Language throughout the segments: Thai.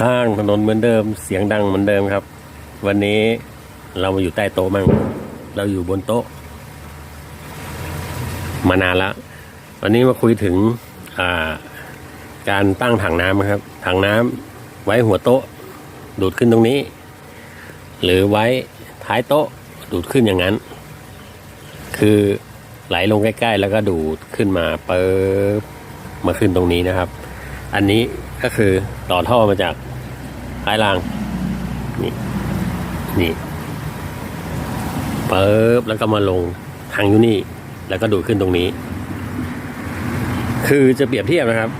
ข้างถนนเหมือนเดิม เสียงดังเหมือนเดิมครับ วันนี้เรามาอยู่ใต้โต๊ะมั่ง เราอยู่บนโต๊ะ มานานแล้ววันนี้มาคุยถึงการตั้งถังน้ำครับ ถังน้ำไว้หัวโต๊ะ ดูดขึ้นตรงนี้ หรือไว้ท้ายโต๊ะ ดูดขึ้นอย่างนั้น คือไหลลงใกล้ๆ แล้วก็ดูดขึ้นมาเปิบมาขึ้นตรงนี้นะครับ อันนี้ก็คือต่อท่อมาจากท้ายราง นี่ นี่เปิบแล้วก็มาลงทางอยู่นี่ แล้วก็ดูดขึ้นตรงนี้ คือจะเปรียบเทียบนะครับ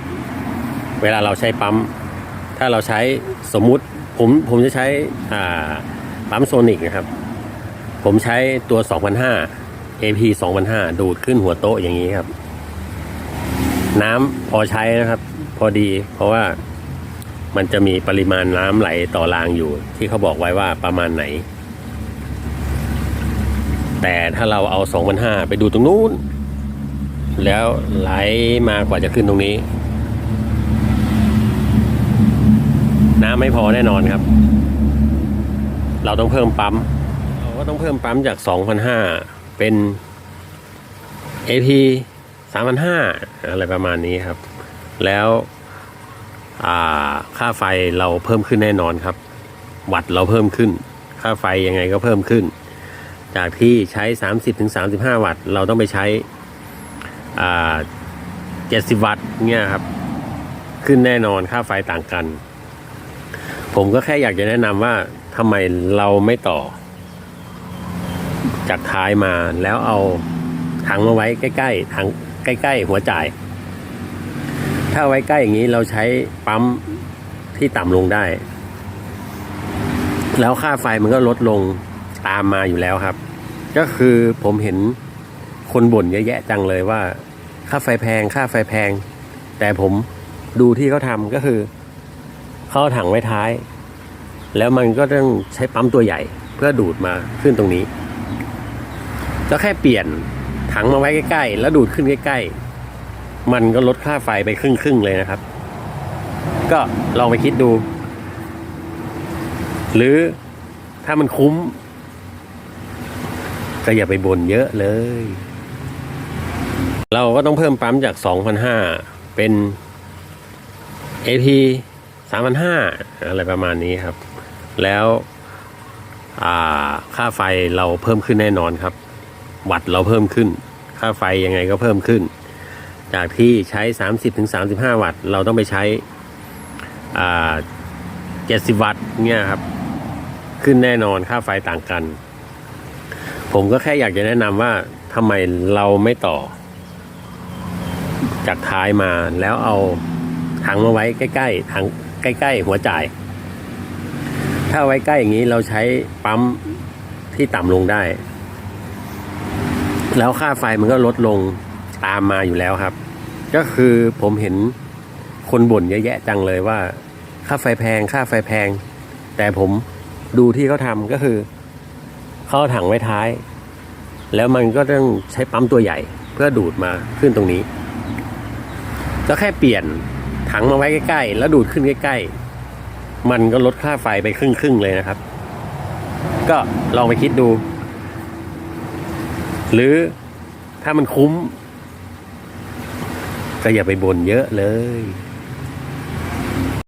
เวลาเราใช้ปั๊ม ถ้าเราใช้สมมุติ ผมผมจะใช้อ่าปั๊มโซนิกนะครับ ผมใช้ตัว 2005 AP 2005 ดูดขึ้นหัวโต๊ะอย่างนี้ครับ น้ำพอใช้นะครับ พอดี เพราะว่ามันจะมีปริมาณน้ำไหลต่อรางอยู่ ที่เขาบอกไว้ว่าประมาณไหน แต่ถ้าเราเอา2005ไปดูตรงนู้น แล้วไหลมากว่าจะขึ้นตรงนี้ น้ำไม่พอแน่นอนครับ เราต้องเพิ่มปั๊ม เราก็ต้องเพิ่มปั๊มจาก2,500เป็น AP 3,500อะไรประมาณนี้ครับ แล้วค่าไฟเราเพิ่มขึ้นแน่นอนครับ วัตต์เราเพิ่มขึ้น ค่าไฟยังไงก็เพิ่มขึ้น จากที่ใช้ 30-35 วัตต์ เราต้องไปใช้อ่า70 วัตต์เนี่ยครับ ขึ้นแน่นอนค่าไฟต่างกัน ผมก็แค่อยากจะแนะนำว่าทำไมเราไม่ต่อ จากท้ายมาแล้วเอาถังมาไว้ใกล้ๆถังใกล้ ๆ หัวจ่าย ถ้าไว้ใกล้อย่างนี้เราใช้ปั๊มที่ต่ำลงได้ แล้วค่าไฟมันก็ลดลงตามมาอยู่แล้วครับ ก็คือผมเห็นคนบ่นเยอะแยะจังเลยว่า ค่าไฟแพงค่าไฟแพง แต่ผมดูที่เขาทำก็คือเขาเอถังไว้ท้าย แล้วมันก็ต้องใช้ปั๊มตัวใหญ่เพื่อดูดมาขึ้นตรงนี้ก็แค่เปลี่ยนถังมาไว้ใกล้ๆ แล้วดูดขึ้นใกล้ๆ มันก็ลดค่าไฟไปครึ่งๆเลยนะครับ ก็ลองไปคิดดู หรือถ้ามันคุ้ม ก็อย่าไปบ่นเยอะเลย เราก็ต้องเพิ่มปั๊มจาก 2,500 เป็น AP 3,500 อะไรประมาณนี้ครับ แล้วค่าไฟเราเพิ่มขึ้นแน่นอนครับ วัตต์เราเพิ่มขึ้น ค่าไฟยังไงก็เพิ่มขึ้น จากที่ใช้ 30-35 วัตต์ เราต้องไปใช้อ่า70วัตต์เนี่ยครับ ขึ้นแน่นอนค่าไฟต่างกัน ผมก็แค่อยากจะแนะนำว่าทำไมเราไม่ต่อ จากท้ายมาแล้วเอาถังมาไว้ใกล้ๆถังใกล้ ๆ หัวจ่าย ถ้าไว้ใกล้อย่างนี้เราใช้ปั๊มที่ต่ำลงได้ แล้วค่าไฟมันก็ลดลง ตามมาอยู่แล้วครับ ก็คือผมเห็นคนบ่นเยอะแยะจังเลยว่า ค่าไฟแพงค่าไฟแพง แต่ผมดูที่เขาทำก็คือเขาเอาถังไว้ท้าย แล้วมันก็ต้องใช้ปั๊มตัวใหญ่เพื่อดูดมาขึ้นตรงนี้ ก็แค่เปลี่ยนถังมาไว้ใกล้ๆ แล้วดูดขึ้นใกล้ๆ มันก็ลดค่าไฟไปครึ่งๆเลยนะครับ ก็ลองไปคิดดู หรือถ้ามันคุ้ม ก็อย่าไปบ่นเยอะเลย